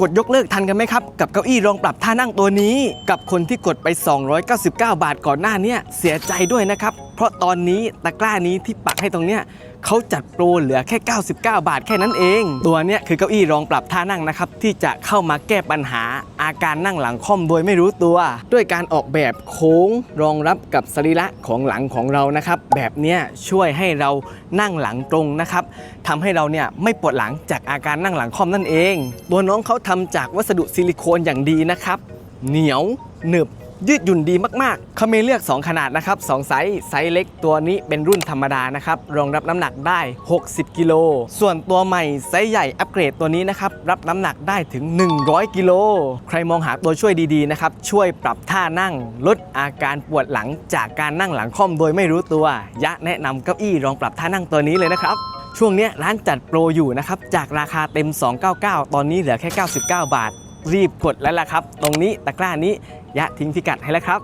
กดยกเลิกทันกันไหมครับ กับเก้าอี้รองปรับท่านั่งตัวนี้ กับคนที่กดไป 299 บาทก่อนหน้านี้เสียใจด้วยนะครับ เพราะตอนนี้ตะกร้านี้ที่ปักให้ตรงเนี้ยเขาจัดโปรเหลือแค่ 99 บาทแค่นั้นเอง ตัวเนี้ยคือเก้าอี้รองปรับท่านั่งนะครับที่จะเข้ามาแก้ปัญหา อาการนั่งหลังค่อมโดยไม่รู้ตัว ด้วยการออกแบบโค้งรองรับกับสรีระของหลังของเรานะครับ แบบนี้ช่วยให้เรานั่งหลังตรงนะครับทำให้เราเนี่ยไม่ปวดหลังจากอาการนั่งหลังค่อมนั่นเอง ตัวน้องเขาทำจากวัสดุซิลิโคนอย่างดีนะครับ เหนียวหนึบ ยืดหยุ่นดีมากๆเขามีเลือก 2 ขนาดนะครับ2ไซส์ไซส์เล็กตัวนี้เป็นรุ่นธรรมดานะครับรองรับน้ำหนักได้ 60 กิโล ส่วนตัวใหม่ไซส์ใหญ่อัปเกรดตัวนี้นะครับรับน้ำหนักได้ถึง 100 กิโล ใครมองหาตัวช่วยดีๆนะครับช่วยปรับท่านั่ง ลดอาการปวดหลังจากการนั่งหลังค่อมโดยไม่รู้ตัว ยะแนะนำเก้าอี้รองปรับท่านั่งตัวนี้เลยนะครับช่วงนี้ร้านจัดโปรอยู่นะครับจากราคาเต็ม 299 ตอนนี้เหลือแค่ 99 บาท รีบกดแล้วล่ะครับ ตรงนี้ตะกร้านี้ยะทิ้งพิกัดให้แล้วครับ